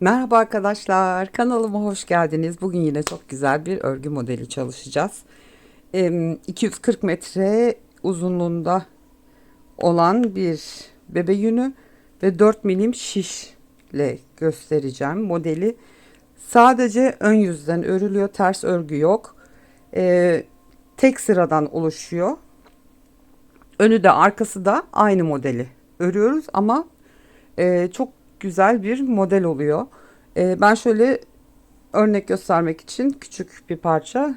Merhaba arkadaşlar, kanalıma hoş geldiniz. Bugün yine çok güzel bir örgü modeli çalışacağız. Em, 240 metre uzunluğunda olan bir bebe yünü ve 4 milim şişle göstereceğim modeli. Sadece ön yüzden örülüyor, ters örgü yok. Ee, tek sıradan oluşuyor. Önü de arkası da aynı modeli örüyoruz ama e, çok güzel bir model oluyor. E, ben şöyle örnek göstermek için küçük bir parça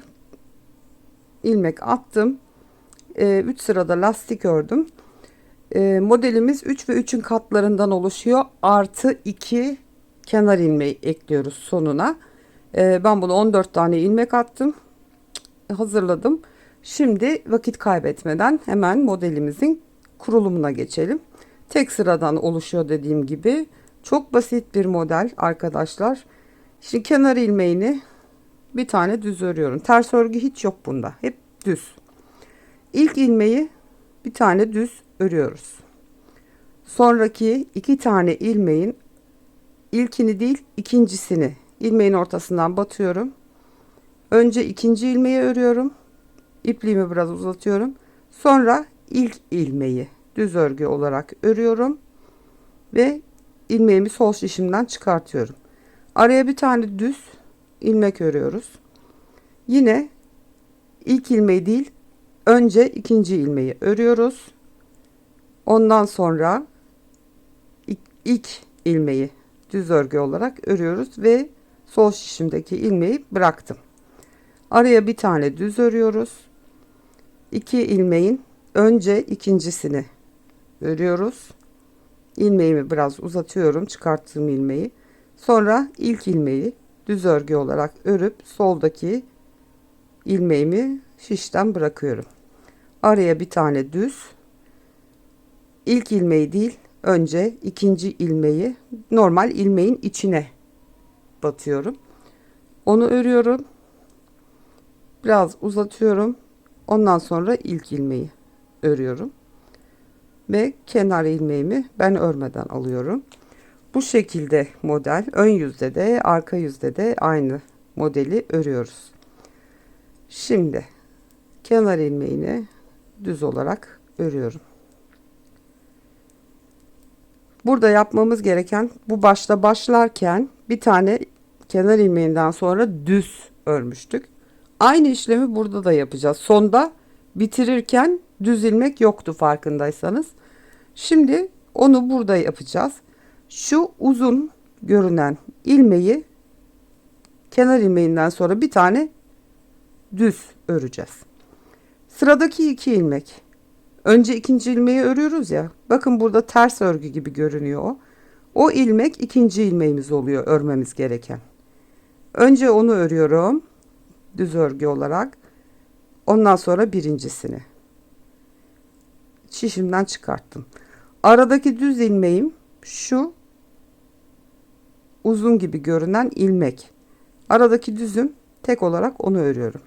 ilmek attım. 3 sırada lastik ördüm. E, modelimiz 3 ve 3'ün katlarından oluşuyor. Artı 2 kenar ilmeği ekliyoruz sonuna. E, ben bunu 14 tane ilmek attım. Hazırladım. Şimdi vakit kaybetmeden hemen modelimizin kurulumuna geçelim. Tek sıradan oluşuyor dediğim gibi. Çok basit bir model arkadaşlar. Şimdi kenar ilmeğini bir tane düz örüyorum. Ters örgü hiç yok bunda. Hep düz. İlk ilmeği bir tane düz örüyoruz. Sonraki iki tane ilmeğin ilkini değil ikincisini ilmeğin ortasından batıyorum. Önce ikinci ilmeği örüyorum. İpliğimi biraz uzatıyorum. Sonra ilk ilmeği düz örgü olarak örüyorum ve ilmeğimi sol şişimden çıkartıyorum. Araya bir tane düz ilmek örüyoruz. Yine ilk ilmeği değil, önce ikinci ilmeği örüyoruz. Ondan sonra ilk ilmeği düz örgü olarak örüyoruz ve sol şişimdeki ilmeği bıraktım. Araya bir tane düz örüyoruz. İki ilmeğin önce ikincisini örüyoruz. İlmeğimi biraz uzatıyorum çıkarttığım ilmeği. Sonra ilk ilmeği düz örgü olarak örüp soldaki ilmeğimi şişten bırakıyorum. Araya bir tane düz. İlk ilmeği değil, önce ikinci ilmeği normal ilmeğin içine batıyorum. Onu örüyorum. Biraz uzatıyorum. Ondan sonra ilk ilmeği örüyorum. Ve kenar ilmeğimi ben örmeden alıyorum. Bu şekilde model ön yüzde de arka yüzde de aynı modeli örüyoruz. Şimdi kenar ilmeğini düz olarak örüyorum. Burada yapmamız gereken bu başta başlarken bir tane kenar ilmeğinden sonra düz örmüştük. Aynı işlemi burada da yapacağız. Sonda bitirirken düz ilmek yoktu farkındaysanız. Şimdi onu burada yapacağız. Şu uzun görünen ilmeği kenar ilmeğinden sonra bir tane düz öreceğiz. Sıradaki iki ilmek. Önce ikinci ilmeği örüyoruz ya. Bakın burada ters örgü gibi görünüyor o. O ilmek ikinci ilmeğimiz oluyor örmemiz gereken. Önce onu örüyorum. Düz örgü olarak. Ondan sonra birincisini. Şişimden çıkarttım. Aradaki düz ilmeğim şu uzun gibi görünen ilmek. Aradaki düzüm tek olarak onu örüyorum.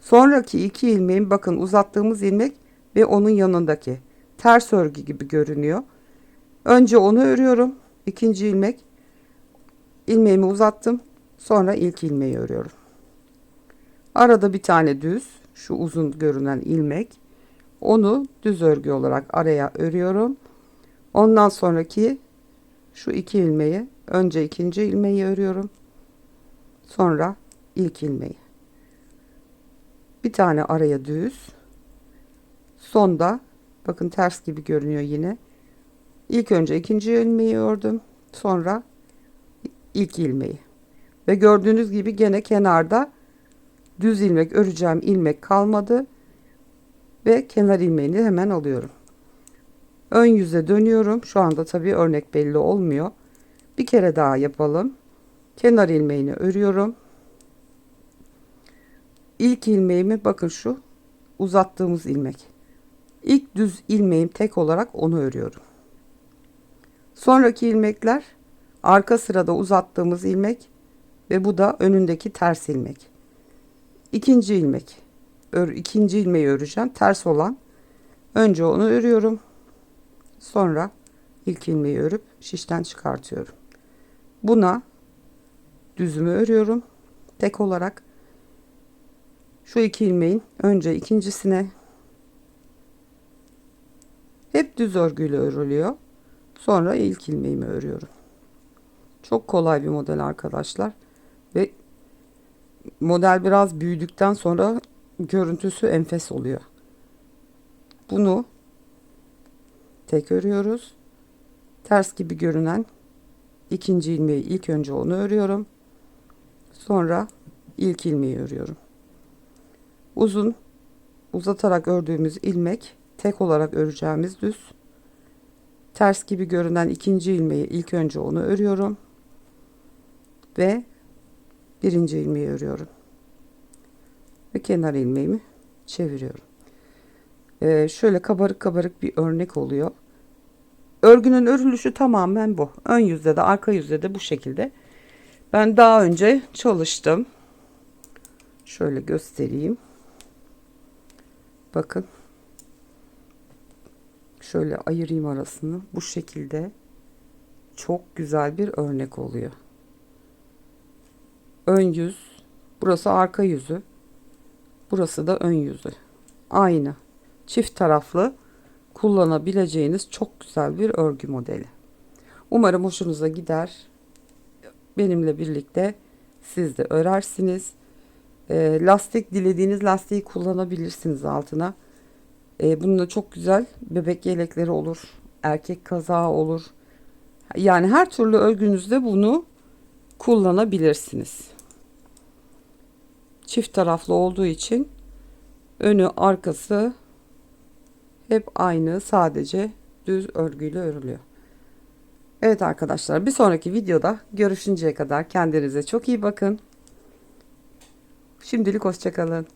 Sonraki iki ilmeğim bakın uzattığımız ilmek ve onun yanındaki ters örgü gibi görünüyor. Önce onu örüyorum. İkinci ilmek ilmeğimi uzattım. Sonra ilk ilmeği örüyorum. Arada bir tane düz şu uzun görünen ilmek. Onu düz örgü olarak araya örüyorum. Ondan sonraki şu iki ilmeği önce ikinci ilmeği örüyorum. Sonra ilk ilmeği. Bir tane araya düz. Sonda bakın ters gibi görünüyor yine. İlk önce ikinci ilmeği ördüm. Sonra ilk ilmeği. Ve gördüğünüz gibi gene kenarda düz ilmek öreceğim ilmek kalmadı. Ve kenar ilmeğini hemen alıyorum. Ön yüze dönüyorum. Şu anda tabii örnek belli olmuyor. Bir kere daha yapalım. Kenar ilmeğini örüyorum. İlk ilmeğimi bakın şu uzattığımız ilmek. İlk düz ilmeğim tek olarak onu örüyorum. Sonraki ilmekler arka sırada uzattığımız ilmek ve bu da önündeki ters ilmek. İkinci ilmek. Ör, ikinci ilmeği öreceğim. Ters olan. Önce onu örüyorum. Sonra ilk ilmeği örüp şişten çıkartıyorum. Buna düzümü örüyorum. Tek olarak şu iki ilmeğin önce ikincisine hep düz örgüyle örülüyor. Sonra ilk ilmeğimi örüyorum. Çok kolay bir model arkadaşlar. Ve model biraz büyüdükten sonra görüntüsü enfes oluyor. Bunu tek örüyoruz. Ters gibi görünen ikinci ilmeği ilk önce onu örüyorum. Sonra ilk ilmeği örüyorum. Uzun uzatarak ördüğümüz ilmek tek olarak öreceğimiz düz. Ters gibi görünen ikinci ilmeği ilk önce onu örüyorum. Ve birinci ilmeği örüyorum. Ve kenar ilmeğimi çeviriyorum. Ee, şöyle kabarık kabarık bir örnek oluyor. Örgünün örülüşü tamamen bu. Ön yüzde de arka yüzde de bu şekilde. Ben daha önce çalıştım. Şöyle göstereyim. Bakın. Şöyle ayırayım arasını. Bu şekilde çok güzel bir örnek oluyor. Ön yüz. Burası arka yüzü. Burası da ön yüzü. Aynı. Çift taraflı kullanabileceğiniz çok güzel bir örgü modeli. Umarım hoşunuza gider. Benimle birlikte siz de örersiniz. E, lastik dilediğiniz lastiği kullanabilirsiniz altına. E, bununla çok güzel bebek yelekleri olur. Erkek kazağı olur. Yani her türlü örgünüzde bunu kullanabilirsiniz. Çift taraflı olduğu için önü arkası hep aynı sadece düz örgüyle örülüyor. Evet arkadaşlar bir sonraki videoda görüşünceye kadar kendinize çok iyi bakın. Şimdilik hoşçakalın.